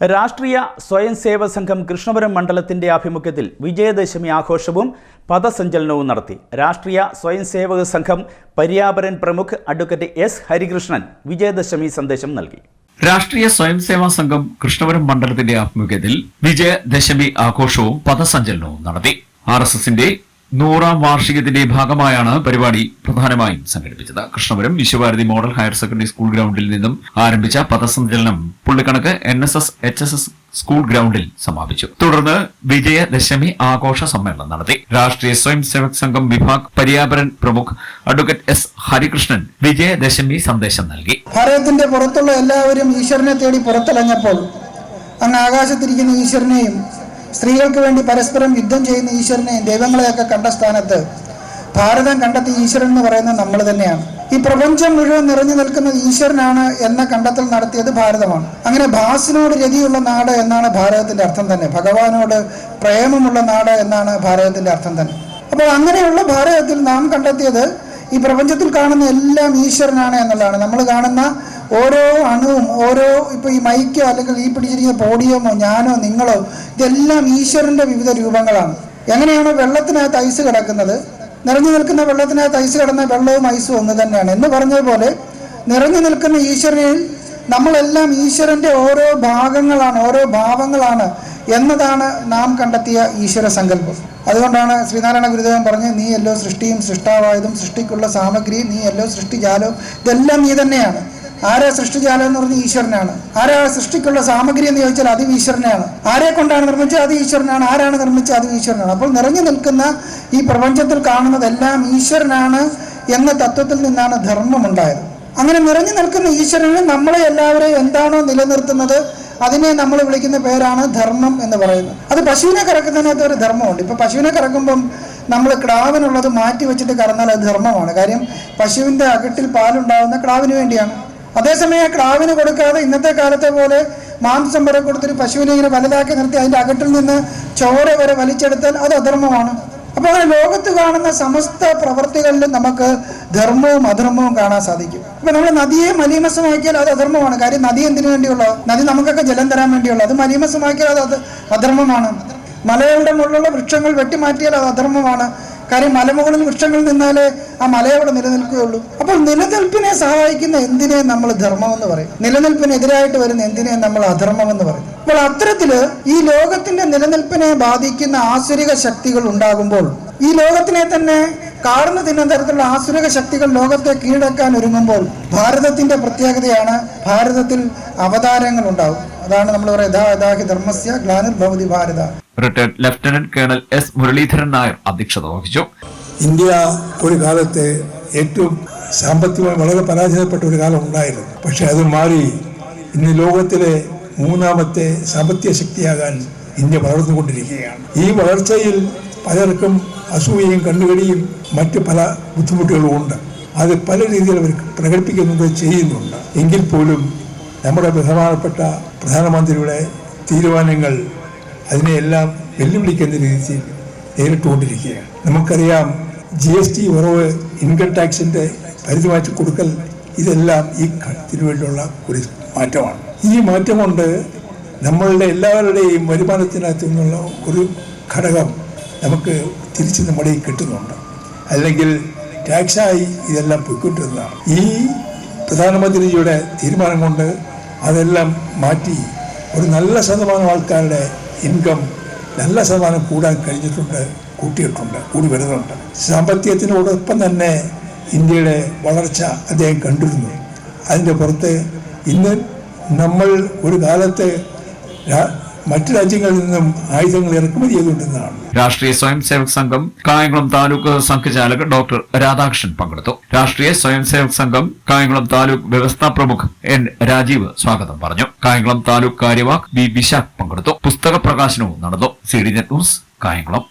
രാഷ്ട്രീയ സ്വയം സേവ സംഘം കൃഷ്ണപുരം മണ്ഡലത്തിന്റെ ആഭിമുഖ്യത്തിൽ വിജയദശമി ആഘോഷവും പഥസഞ്ചലനവും നടത്തി. രാഷ്ട്രീയ സ്വയം സേവക സംഘം പര്യാപരൻ പ്രമുഖ് അഡ്വക്കേറ്റ് എസ് ഹരികൃഷ്ണൻ വിജയദശമി സന്ദേശം നൽകി. രാഷ്ട്രീയ സ്വയം സേവാ സംഘം കൃഷ്ണപുരം മണ്ഡലത്തിന്റെ ആഭിമുഖ്യത്തിൽ വിജയദശമി ആഘോഷവും പഥസഞ്ചലനവും നടത്തി. ആർ എസ് എസിന്റെ നൂറാം വാർഷികത്തിന്റെ ഭാഗമായാണ് പരിപാടി പ്രധാനമായും സംഘടിപ്പിച്ചത്. Krishnapuram Vishwabharati model higher secondary school ഗ്രൗണ്ടിൽ നിന്നും ആരംഭിച്ച പഥസഞ്ചലനം പുള്ളിക്കണക്ക് N S S H S S school ഗ്രൗണ്ടിൽ സമാപിച്ചു. തുടർന്ന് വിജയദശമി ആഘോഷ സമ്മേളനം നടത്തി. രാഷ്ട്രീയ സ്വയം സേവക് സംഘം വിഭാഗ് പര്യാപരൻ പ്രമുഖ് അഡ്വക്കേറ്റ് എസ് ഹരികൃഷ്ണൻ വിജയദശമി സന്ദേശം നൽകി. ഭാരതത്തിന്റെ പുറത്തുള്ള എല്ലാവരും ഈശ്വരനെ തേടി പുറത്തിറങ്ങിയപ്പോൾ അങ്ങ് ആകാശത്തിരിക്കുന്ന ഈശ്വരനെയും സ്ത്രീകൾക്ക് വേണ്ടി പരസ്പരം യുദ്ധം ചെയ്യുന്ന ഈശ്വരനെ ദൈവങ്ങളെയൊക്കെ കണ്ട സ്ഥാനത്ത് ഭാരതം കണ്ടെത്തിയ ഈശ്വരൻ എന്ന് പറയുന്നത് നമ്മൾ തന്നെയാണ്. ഈ പ്രപഞ്ചം മുഴുവൻ നിറഞ്ഞു നിൽക്കുന്നത് ഈശ്വരനാണ് എന്ന കണ്ടെത്തൽ നടത്തിയത് ഭാരതമാണ്. അങ്ങനെ ഭാസിനോട് രതിയുള്ള നാട് എന്നാണ് ഭാരതത്തിന്റെ അർത്ഥം തന്നെ. ഭഗവാനോട് പ്രേമമുള്ള നാട് എന്നാണ് ഭാരതത്തിന്റെ അർത്ഥം തന്നെ. അപ്പോൾ അങ്ങനെയുള്ള ഭാരതത്തിൽ നാം കണ്ടെത്തിയത് ഈ പ്രപഞ്ചത്തിൽ കാണുന്ന എല്ലാം ഈശ്വരനാണ് എന്നുള്ളതാണ്. നമ്മൾ കാണുന്ന ഓരോ അണുവും ഓരോ ഇപ്പോൾ ഈ മൈക്കോ അല്ലെങ്കിൽ ഈ പിടിച്ചിരിക്കുന്ന പോഡിയമോ ഞാനോ നിങ്ങളോ ഇതെല്ലാം ഈശ്വരന്റെ വിവിധ രൂപങ്ങളാണ്. എങ്ങനെയാണ് വെള്ളത്തിനകത്ത് ഐസ് കിടക്കുന്നത്? നിറഞ്ഞു നിൽക്കുന്ന വെള്ളത്തിനകത്ത് ഐസ് കിടന്ന വെള്ളവും ഐസും ഒന്ന് തന്നെയാണ്. എന്ന് പറഞ്ഞതുപോലെ നിറഞ്ഞു നിൽക്കുന്ന ഈശ്വരനിൽ നമ്മളെല്ലാം ഈശ്വരന്റെ ഓരോ ഭാഗങ്ങളാണ് ഓരോ ഭാവങ്ങളാണ് എന്നതാണ് നാം കണ്ടെത്തിയ ഈശ്വര സങ്കല്പം. അതുകൊണ്ടാണ് ശ്രീനാരായണ ഗുരുദേവൻ പറഞ്ഞ് നീ എല്ലോ സൃഷ്ടിയും സൃഷ്ടാവായതും സൃഷ്ടിക്കുള്ള സാമഗ്രി നീ എല്ലോ സൃഷ്ടിജാലവും ഇതെല്ലാം നീ തന്നെയാണ്. ആരാ സൃഷ്ടിജാലം എന്ന് പറഞ്ഞ ഈശ്വരനാണ് ആരാ സൃഷ്ടിക്കുള്ള സാമഗ്രി എന്ന് ചോദിച്ചാൽ അതും ഈശ്വരനാണ് ആരെ കൊണ്ടാണ് നിർമ്മിച്ചത് അത് ഈശ്വരനാണ്. ആരാണ് നിർമ്മിച്ചത് അത് ഈശ്വരനാണ്. അപ്പോൾ നിറഞ്ഞു നിൽക്കുന്ന ഈ പ്രപഞ്ചത്തിൽ കാണുന്നതെല്ലാം ഈശ്വരനാണ് എന്ന തത്വത്തിൽ നിന്നാണ് ധർമ്മം ഉണ്ടായത് അങ്ങനെ നിറഞ്ഞു നിൽക്കുന്ന ഈശ്വരന് നമ്മളെ എല്ലാവരെയും എന്താണോ നിലനിർത്തുന്നത് അതിനെ നമ്മൾ വിളിക്കുന്ന പേരാണ് ധർമ്മം എന്ന് പറയുന്നത്. അത് പശുവിനെ കറക്കുന്നതിനകത്ത് ഒരു ധർമ്മമുണ്ട്. ഇപ്പൊ പശുവിനെ കറക്കുമ്പം നമ്മൾ ക്ടാവിനുള്ളത് മാറ്റി വെച്ചിട്ട് കറന്നാൽ അത് ധർമ്മമാണ്. കാര്യം പശുവിന്റെ അകട്ടിൽ പാലുണ്ടാകുന്ന ക്ടാവിന് വേണ്ടിയാണ്. അതേസമയം ക്രാവിന് കൊടുക്കാതെ ഇന്നത്തെ കാലത്തെ പോലെ മാംസം വരെ കൊടുത്തൊരു പശുവിനെ ഇങ്ങനെ വലുതാക്കി നിർത്തി അതിന്റെ അകട്ടിൽ നിന്ന് ചോര വരെ വലിച്ചെടുത്താൽ അത് അധർമ്മമാണ്. അപ്പോൾ അങ്ങനെ ലോകത്ത് കാണുന്ന സമസ്ത പ്രവൃത്തികളിലും നമുക്ക് ധർമ്മവും അധർമ്മവും കാണാൻ സാധിക്കും. അപ്പൊ നമ്മൾ നദിയെ മലീമസമാക്കിയാൽ അത് അധർമ്മമാണ്. കാര്യം നദി എന്തിനു വേണ്ടിയുള്ള നദി നമുക്കൊക്കെ ജലം തരാൻ വേണ്ടിയുള്ള അത് മലീമസമാക്കിയാൽ അത് അധർമ്മമാണ്. മലകളുടെ മുകളിലുള്ള വൃക്ഷങ്ങൾ വെട്ടിമാറ്റിയാൽ അത് അധർമ്മമാണ്. കാര്യം മലമുകളിൽ വൃക്ഷങ്ങൾ നിന്നാലേ ആ മലയവിടെ നിലനിൽക്കുകയുള്ളൂ. അപ്പോൾ നിലനിൽപ്പിനെ സഹായിക്കുന്ന എന്തിനെ നമ്മൾ ധർമ്മം എന്ന് പറയും? നിലനിൽപ്പിനെതിരായിട്ട് വരുന്ന എന്തിനെ നമ്മൾ അധർമ്മം എന്ന് പറയും? അപ്പോൾ അത്തരത്തിൽ ഈ ലോകത്തിന്റെ നിലനിൽപ്പിനെ ബാധിക്കുന്ന ആസുരിക ശക്തികൾ ഉണ്ടാകുമ്പോൾ ഈ ലോകത്തിനെ തന്നെ കാർന്നു തിന്നുന്ന തരത്തിലുള്ള ആസുരക ശക്തികൾ ലോകത്തെ കീഴടക്കാൻ ഒരുങ്ങുമ്പോൾ ഭാരതത്തിന്റെ പ്രത്യേകതയാണ് ഭാരതത്തിൽ അവതാരങ്ങൾ ഉണ്ടാവും. അതാണ് നമ്മൾ പറയുന്നത് ധർമ്മസ്യ ഗ്ലാനിർഭവതി ഭാരത. Retired lieutenant colonel S Muraleedharan Nair അധ്യക്ഷത വഹിച്ചു. ഇന്ത്യ ഒരു കാലത്ത് ഏറ്റവും സാമ്പത്തികമായി വളരെ പരാജയപ്പെട്ട ഒരു കാലം ഉണ്ടായിരുന്നു. പക്ഷെ അത് മാറി. ഇന്ന് ലോകത്തിലെ മൂന്നാമത്തെ സാമ്പത്തിക ശക്തിയാകാൻ ഇന്ത്യ വളർന്നുകൊണ്ടിരിക്കുകയാണ്. ഈ വളർച്ചയിൽ പലർക്കും അസൂയയും കണ്ണുകടിയും മറ്റ് പല ബുദ്ധിമുട്ടുകളും ഉണ്ട് അത് പല രീതിയിൽ അവർ പ്രകടിപ്പിക്കുന്നുണ്ട് ചെയ്യുന്നുണ്ട്. എങ്കിൽ പോലും നമ്മുടെ ബഹുമാനപ്പെട്ട പ്രധാനമന്ത്രിയുടെ തീരുമാനങ്ങൾ അതിനെയെല്ലാം വെല്ലുവിളിക്കുന്ന രീതിയിൽ നേരിട്ടുകൊണ്ടിരിക്കുകയാണ്. നമുക്കറിയാം ജി എസ് ടി ഉറവ് ഇൻകം ടാക്സിന്റെ പരിധി മാറ്റി കൊടുക്കൽ ഇതെല്ലാം ഈ ഘട്ടത്തിന് വേണ്ടിയുള്ള ഒരു മാറ്റമാണ്. ഈ മാറ്റം കൊണ്ട് നമ്മളുടെ എല്ലാവരുടെയും വരുമാനത്തിനകത്തു നിന്നുള്ള ഒരു ഘടകം നമുക്ക് തിരിച്ച് നമ്മുടെ കിട്ടുന്നുണ്ട്. അല്ലെങ്കിൽ ടാക്സായി ഇതെല്ലാം പോയിക്കൊണ്ടിരുന്നതാണ്. ഈ പ്രധാനമന്ത്രിയുടെ തീരുമാനം കൊണ്ട് അതെല്ലാം മാറ്റി ഒരു നല്ല ശതമാനം ആൾക്കാരുടെ ഇൻകം നല്ല ശതമാനം കൂടാൻ കഴിഞ്ഞിട്ടുണ്ട് കൂട്ടിയിട്ടുണ്ട് കൂടി വരുന്നുണ്ട്. സാമ്പത്തികത്തിനോടൊപ്പം തന്നെ ഇന്ത്യയുടെ വളർച്ച അദ്ദേഹം കണ്ടിരുന്നു. അതിന്റെ പുറത്ത് ഇന്ന് നമ്മൾ ഒരു കാലത്ത് മറ്റു രാജ്യങ്ങളിൽ നിന്നും ആയുധങ്ങൾ ഇറക്കുമതി ചെയ്തുകൊണ്ടിരുന്നതാണ്. രാഷ്ട്രീയ സ്വയം സേവക് സംഘം കായംകുളം താലൂക്ക് സംഘചാലക് ഡോക്ടർ രാധാകൃഷ്ണൻ പങ്കെടുത്തു. രാഷ്ട്രീയ സ്വയം സേവക് സംഘം കായംകുളം താലൂക്ക് വ്യവസ്ഥാ പ്രമുഖ് എൻ രാജീവ് സ്വാഗതം പറഞ്ഞു. കായംകുളം താലൂക്ക് കാര്യവാഹ് ബി ബിശാഖ് പങ്കെടുത്തു. പുസ്തക പ്രകാശനവും നടന്നു. C D news Kayamkulam.